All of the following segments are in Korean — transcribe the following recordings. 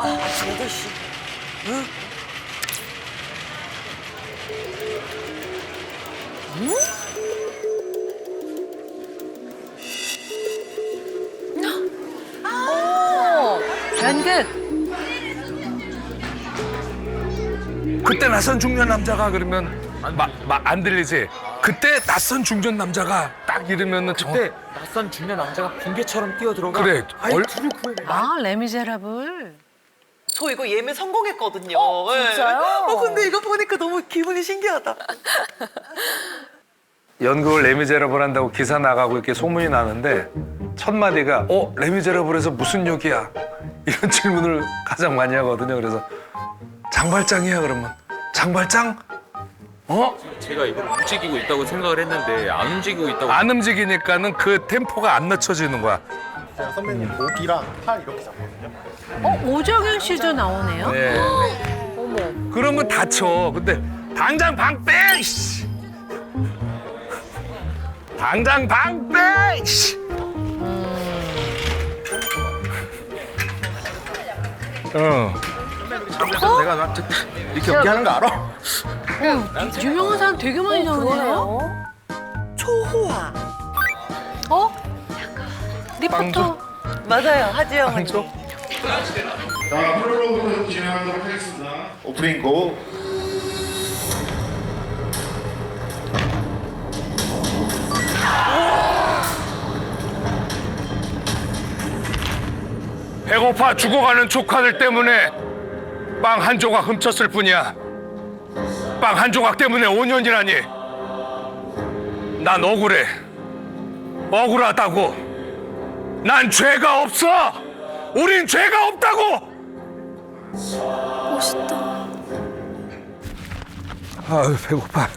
와, 아침 8시. 응? 연극. 그때 낯선 중년 남자가 그러면 마, 마, 안 들리지? 그때 낯선 중년 남자가 딱 이러면은 저 그때 낯선 중년 남자가 붕괴처럼 뛰어들어가 그래. 아이 얼- 아, 레미제라블. 저 이거 예매 성공했거든요. 어, 예. 진짜요? 어, 근데 이거 보니까 너무 기분이 신기하다. 연극을 레미제라블 한다고 기사 나가고 이렇게 소문이 나는데 첫 마디가 어 레미제라블에서 무슨 역이야 이런 질문을 가장 많이 하거든요. 그래서 장발장이야 그러면 장발장 어? 제가 이걸 움직이고 있다고 생각을 했는데 안 움직이고 있다고 안 움직이니까는 그 템포가 안 낮춰지는 거야. 제가 선배님 목이랑 팔 이렇게 잡거든요. 어, 오정현 씨도 나오네요. 네. 어머. 그러면 다쳐. 근데 당장 방 빼. 씨. 당장 방 빼. 씨. 어. 내가 나 이렇게 연기하는 거 알아? 야, 유명한 사람 되게 많이 나오네요. 초호화. 어? 리포터. 맞아요, 하지영 언니. 자, 프롤로그부터 진행하도록 하겠습니다. 오프닝 고. 배고파 죽어가는 조카들 때문에 빵 한 조각 훔쳤을 뿐이야. 빵 한 조각 때문에 5년이라니. 난 억울해. 억울하다고. 난 죄가 없어. 우린 죄가 없다고. 멋있다. 아유 배고파.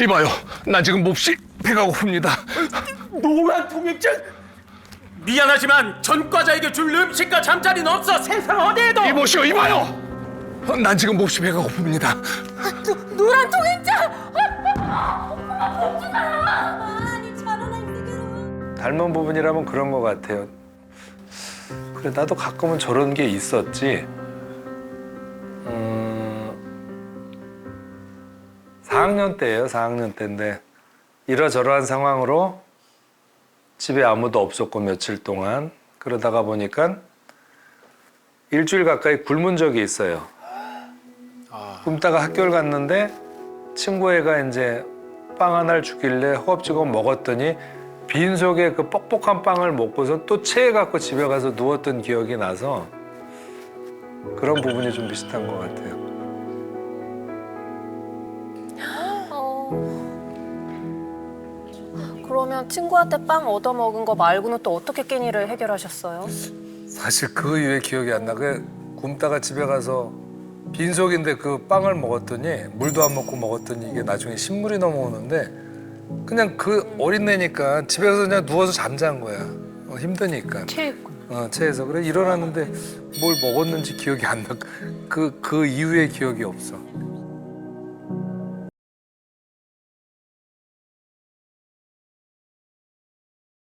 이봐요. 나 지금 몹시 배가 고픕니다. 노란 통역장 미안하지만 전과자에게 줄 음식과 잠자리는 없어 세상 어디에도 이보시오 이봐요 난 지금 몹시 배가 고픕니다 노란 통행장! 닮은 부분이라면 그런 것 같아요. 그래 나도 가끔은 저런 게 있었지. 음, 4학년 때예요 4학년 때인데. 이러저러한 상황으로 집에 아무도 없었고 며칠 동안. 그러다가 보니까 일주일 가까이 굶은 적이 있어요. 굶다가 학교를 갔는데 친구 애가 이제 빵 하나를 주길래 허겁지겁 먹었더니 빈속에 그 뻑뻑한 빵을 먹고서 또 체해 갖고 집에 가서 누웠던 기억이 나서 그런 부분이 좀 비슷한 것 같아요. 그러면 친구한테 빵 얻어 먹은 거 말고는 또 어떻게 끼니를 해결하셨어요? 사실 그 이후에 기억이 안 나. 그 굶다가 집에 가서 빈속인데 그 빵을 먹었더니 물도 안 먹고 먹었더니 이게 나중에 신물이 넘어오는데 그냥 그 어린 애니까 집에 가서 그냥 누워서 잠잔 거야. 어, 힘드니까. 체했고. 어, 체해서 그래 일어났는데 뭘 먹었는지 기억이 안 나. 그 그 이후의 기억이 없어.